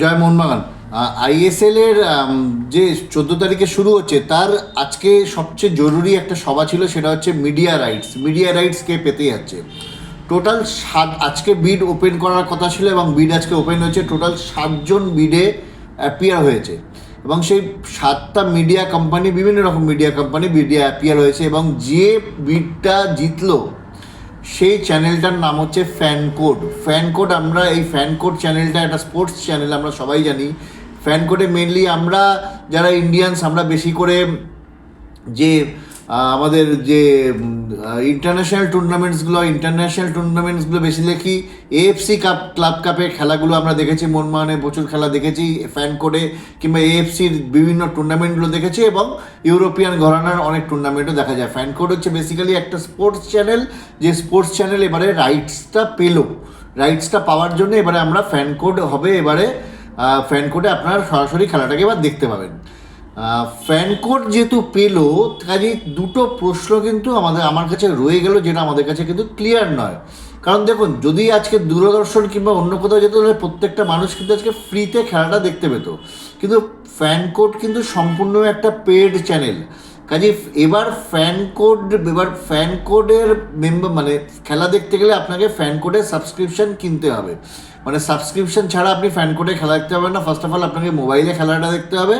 জয় Mohun Bagan. ISL এর যে চোদ্দ তারিখে শুরু হচ্ছে, তার আজকে সবচেয়ে জরুরি একটা সভা ছিল, সেটা হচ্ছে মিডিয়া রাইটস মিডিয়া রাইটস কে পেতে যাচ্ছে। টোটাল সাত, আজকে বিড ওপেন করার কথা ছিল এবং বিড আজকে ওপেন হয়েছে। টোটাল সাতজন বিডে অ্যাপিয়ার হয়েছে। এবং সেই সাতটা মিডিয়া কোম্পানি বিভিন্ন রকম মিডিয়া কোম্পানি মিডিয়া অ্যাপিয়ার হয়েছে এবং যে বিডটা জিতলো সেই চ্যানেলটার নাম হচ্ছে ফ্যান কোড ফ্যান কোড আমরা এই ফ্যান কোড চ্যানেলটা একটা স্পোর্টস চ্যানেল আমরা সবাই জানি। ফ্যান কোডে মেনলি আমরা যারা ইন্ডিয়ানস আমরা বেশি করে যে আমাদের যে ইন্টারন্যাশনাল টুর্নামেন্টসগুলো ইন্টারন্যাশনাল টুর্নামেন্টসগুলো বেশি দেখি। এএফসি কাপ ক্লাব কাপের খেলাগুলো আমরা দেখেছি মনমানে প্রচুর খেলা দেখেছি ফ্যান কোডে কিংবা এএফসির বিভিন্ন টুর্নামেন্টগুলো দেখেছি, এবং ইউরোপিয়ান ঘরানার অনেক টুর্নামেন্টও দেখা যায়। ফ্যান কোড হচ্ছে বেসিক্যালি একটা স্পোর্টস চ্যানেল যে স্পোর্টস চ্যানেল এবারে রাইটসটা পেল। রাইটসটা পাওয়ার জন্য এবারে আমরা ফ্যান কোড হবে, এবারে ফ্যান কোডে আপনারা সরাসরি খেলাটাকে এবার দেখতে পাবেন। ফ্যান কোড যেহেতু পেল কাজে দুটো প্রশ্ন কিন্তু আমাদের, আমার কাছে রয়ে গেল, যেটা আমাদের কাছে কিন্তু ক্লিয়ার নয়। কারণ দেখুন, যদি আজকে দূরদর্শন কিংবা অন্য কোথাও যেত, তাহলে প্রত্যেকটা মানুষ কিন্তু আজকে ফ্রিতে খেলাটা দেখতে পেত। কিন্তু ফ্যান কোড কিন্তু সম্পূর্ণ একটা পেড চ্যানেল কাজে এবার ফ্যান কোড এবার ফ্যান কোডের মেম্বার মানে খেলা দেখতে গেলে আপনাকে ফ্যান কোডের সাবস্ক্রিপশন কিনতে হবে। মানে সাবস্ক্রিপশন ছাড়া আপনি ফ্যান কোর্টে খেলা দেখতে পারবেন না। ফার্স্ট অফ অল আপনাকে মোবাইলে খেলাটা দেখতে হবে।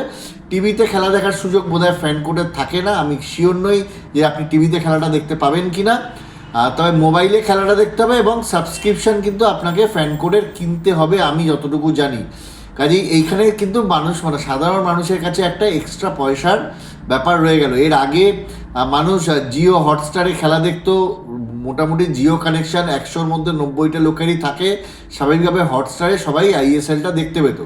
টিভিতে খেলা দেখার সুযোগ বোধহয় ফ্যান কোডের থাকে না। আমি শিওর নই যে আপনি টিভিতে খেলাটা দেখতে পাবেন কি না তবে মোবাইলে খেলাটা দেখতে হবে এবং সাবস্ক্রিপশন কিন্তু আপনাকে ফ্যান কোডের কিনতে হবে, আমি যতটুকু জানি। কাজেই এইখানে কিন্তু মানুষ মানে সাধারণ মানুষের কাছে একটা এক্সট্রা পয়সার ব্যাপার রয়ে গেল। এর আগে মানুষ জিও হটস্টারে খেলা দেখতো মোটামুটি জিও কানেকশন একশোর মধ্যে নব্বইটা লোকেরই থাকে। স্বাভাবিকভাবে হটস্টারে সবাই আইএসএলটা দেখতে পেত,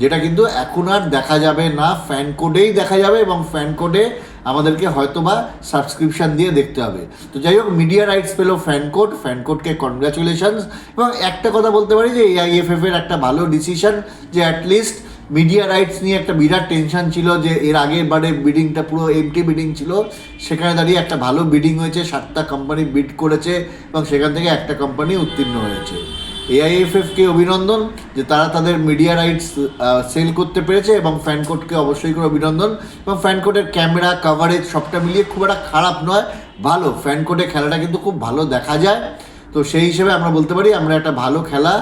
যেটা কিন্তু এখন আর দেখা যাবে না। ফ্যান কোডেই দেখা যাবে এবং ফ্যান কোডে আমাদেরকে হয়তোবা সাবস্ক্রিপশন দিয়ে দেখতে হবে। তো যাই হোক, মিডিয়া রাইটস পেল ফ্যান কোডকে কনগ্রাচুলেশনস। এবং একটা কথা বলতে পারি যে এআইএফএফ এর একটা ভালো ডিসিশন যে অ্যাটলিস্ট মিডিয়া রাইটস নিয়ে একটা বিরাট টেনশন ছিল যে এর আগের বারে বিডিংটা পুরো এমটি বিডিং ছিল। সেখানে দাঁড়িয়ে একটা ভালো বিডিং হয়েছে, সাতটা কোম্পানি বিড করেছে এবং সেখান থেকে একটা কোম্পানি উত্তীর্ণ হয়েছে। এআইএফএফকে অভিনন্দন যে তারা তাদের মিডিয়া রাইটস সেল করতে পেরেছে এবং ফ্যানকোটকে অবশ্যই করে অভিনন্দন। এবং ফ্যানকোটের ক্যামেরা কাভারেজ সবটা মিলিয়ে খুব একটা খারাপ নয়, ভালো। ফ্যানকোটে খেলাটা কিন্তু খুব ভালো দেখা যায়। তো সেই হিসেবে আমরা বলতে পারি, আমরা একটা ভালো খেলা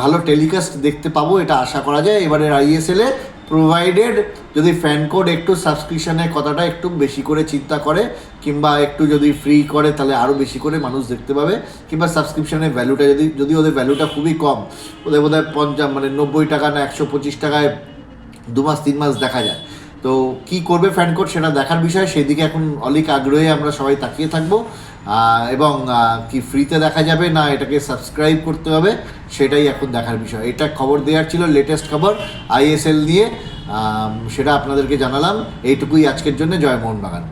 ভালো টেলিকাস্ট দেখতে পাবো, এটা আশা করা যায়। এবারের আইএসএলে প্রোভাইডেড যদি ফ্যান কোড একটু সাবস্ক্রিপশনের কথাটা একটু বেশি করে চিন্তা করে, কিংবা একটু যদি ফ্রি করে, তাহলে আরও বেশি করে মানুষ দেখতে পাবে। কিংবা সাবস্ক্রিপশনের ভ্যালুটা যদি যদি ওদের ভ্যালুটা খুবই কম, ওদের বোধহয় পঞ্চাশ মানে নব্বই টাকা না একশো পঁচিশ টাকায় দু মাস, তিন মাস দেখা যায়। তো কি করবে ফ্যান কোড সেটা দেখার বিষয়, সেদিকে এখন অলিক আগ্রহে আমরা সবাই তাকিয়ে থাকব। এবং কি ফ্রিতে দেখা যাবে না এটাকে সাবস্ক্রাইব করতে হবে, সেটাই এখন দেখার বিষয়। এটা খবর দেওয়ার ছিল লেটেস্ট খবর আইএসএল নিয়ে। সেটা আপনাদেরকে জানালাম। এইটুকুই আজকের জন্য। জয় মোহনবাগান।